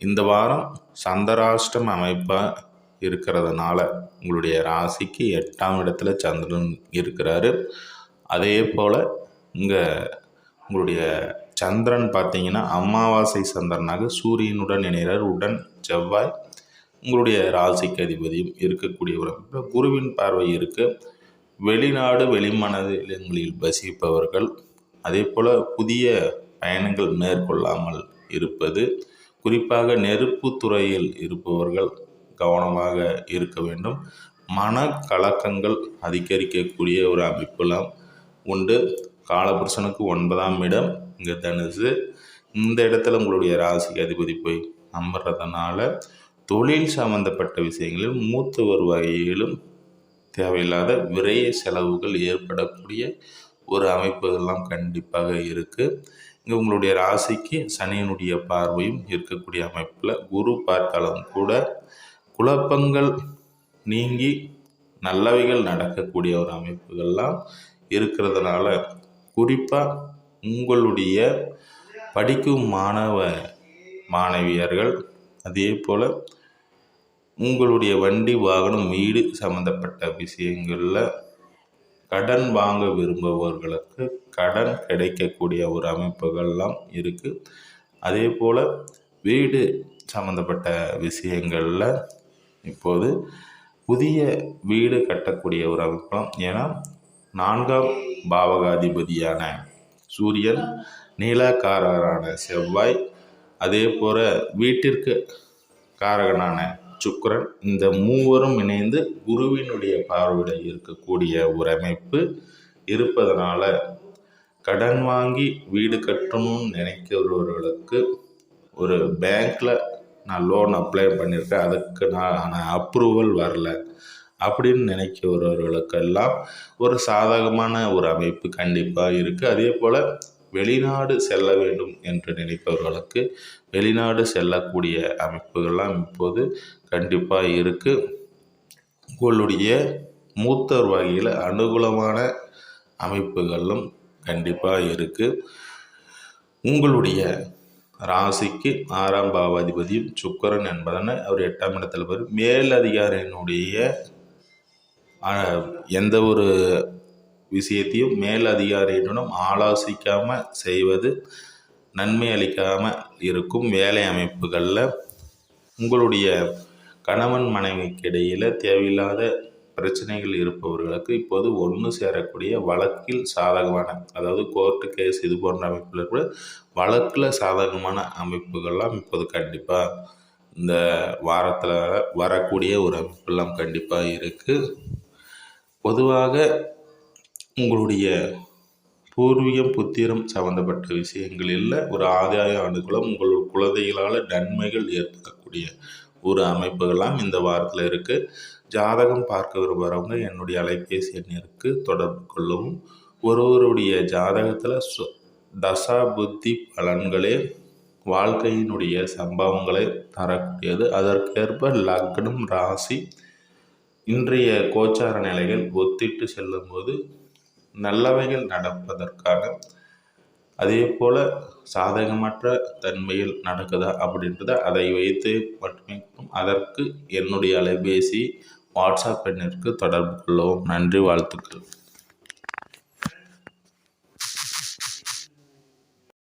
இந்த வாரம் சந்திராஷ்டம் அமைப்பாக இருக்கிறதுனால உங்களுடைய ராசிக்கு எட்டாம் இடத்துல சந்திரன் இருக்கிறாரு. அதே போல் இங்கே உங்களுடைய சந்திரன் பார்த்தீங்கன்னா அமாவாசை சந்திரனாக சூரியனுடன் இணைகிறார். உடன் செவ்வாய் உங்களுடைய ராசிக்கு அதிபதியும் இருக்கக்கூடிய ஒரு குருவின் பார்வை இருக்குது வெளிநாடு வெளிமாநிலங்களில் வசிப்பவர்கள் அதே போல் புதிய பயணங்கள் மேற்கொள்ளாமல் இருப்பது குறிப்பாக நெருப்பு துறையில் இருப்பவர்கள் கவனமாக இருக்க வேண்டும். மனக்கலக்கங்கள் அதிகரிக்கக்கூடிய ஒரு அமைப்பெல்லாம் உண்டு. காலபுருஷனுக்கு ஒன்பதாம் இடம் இங்கே தனுசு. இந்த இடத்துல உங்களுடைய ராசிக்கு அதிபதி போய் அமர்றதுனால தொழில் சம்பந்தப்பட்ட விஷயங்களில் மூத்தவர் வகையிலும் தேவையில்லாத விரைய செலவுகள் ஏற்படக்கூடிய ஒரு அமைப்புகள்லாம் கண்டிப்பாக இருக்குது இங்கே உங்களுடைய ராசிக்கு சனியினுடைய பார்வையும் இருக்கக்கூடிய அமைப்பில் குரு பார்த்தாலும் கூட குழப்பங்கள் நீங்கி நல்லவைகள் நடக்கக்கூடிய ஒரு அமைப்புகள்லாம் இருக்கிறதுனால குறிப்பாக உங்களுடைய படிக்கும் மாணவ மாணவியர்கள் அதே போல் உங்களுடைய வண்டி வாகனம் வீடு சம்மந்தப்பட்ட விஷயங்களில் கடன் வாங்க விரும்புபவர்களுக்கு கடன் கிடைக்கக்கூடிய ஒரு அமைப்புகள்லாம் இருக்குது அதே போல் வீடு சம்மந்தப்பட்ட விஷயங்களில் இப்போது புதிய வீடு கட்டக்கூடிய ஒரு அமைப்பெல்லாம் ஏன்னா நான்காம் பாவகாதிபதியான சூரியன் நீலாக்காரரான செவ்வாய் அதே போல் வீட்டிற்கு காரகனான சுக்கரன் இந்த மூவரும் இணைந்து குருவினுடைய பார்வையில் இருக்கக்கூடிய ஒரு அமைப்பு இருப்பதனால கடன் வாங்கி வீடு கட்டணும்னு நினைக்கிறவர்களுக்கு ஒரு பேங்க்கில் நான் லோன் அப்ளை பண்ணியிருக்கேன். அதுக்கு நான் அப்ரூவல் வரல அப்படின்னு நினைக்கிறவர்களுக்கெல்லாம் ஒரு சாதகமான ஒரு அமைப்பு கண்டிப்பாக இருக்குது அதே போல் வெளிநாடு செல்ல வேண்டும் என்று நினைப்பவர்களுக்கு வெளிநாடு செல்லக்கூடிய அமைப்புகள்லாம் இப்போது கண்டிப்பாக இருக்குது உங்களுடைய மூத்தர் வகையில் அனுகூலமான அமைப்புகளும் கண்டிப்பாக இருக்குது உங்களுடைய ராசிக்கு ஆறாம் பாவாதிபதியும் சுக்கரன் என்பதனை அவர் எட்டாம் இடத்துல பேர். மேலதிகாரியினுடைய எந்த ஒரு விஷயத்தையும் மேல் அதிகாரியுடனும் ஆலோசிக்காமல் செய்வது நன்மை அளிக்காமல் இருக்கும் வேலை அமைப்புகளில் உங்களுடைய கணவன் மனைவிக்கு இடையில் தேவையில்லாத பிரச்சனைகள் இருப்பவர்களுக்கு இப்போது ஒன்று சேரக்கூடிய வழக்கில் சாதகமான அதாவது கோர்ட்டு கேஸ் இது போன்ற அமைப்பில் கூட வழக்கில் சாதகமான அமைப்புகள்லாம் இப்போது கண்டிப்பாக இந்த வாரத்தில் வரக்கூடிய ஒரு அமைப்பெல்லாம் கண்டிப்பாக இருக்குது பொதுவாக உங்களுடைய பூர்வீகம் புத்திரம் சம்மந்தப்பட்ட விஷயங்களில் ஒரு ஆதாய அனுகூலம் உங்கள் குழந்தைகளால் நன்மைகள் ஏற்படக்கூடிய ஒரு அமைப்புகள்லாம் இந்த வாரத்தில் இருக்குது ஜாதகம் பார்க்க விரும்புகிறவங்க என்னுடைய அலைபேசி எண்ணிற்கு தொடர்பு கொள்ளவும். ஒருவருடைய ஜாதகத்தில் தசா புத்தி பலன்களே வாழ்க்கையினுடைய சம்பவங்களை தரக்கூடியது. அதற்கேற்ப லக்னம் ராசி இன்றைய கோச்சார நிலைகள் ஒத்திட்டு செல்லும்போது நல்லவைகள் நடப்பதற்கான அதே போல் சாதகமற்ற தன்மையில் நடக்குதா அப்படின்றத அதை வைத்து மட்டுமே அதற்கு என்னுடைய அலைபேசி வாட்ஸ்அப் எண்ணிற்கு தொடர்பு கொள்ளவும். நன்றி வாழ்த்துக்கள்.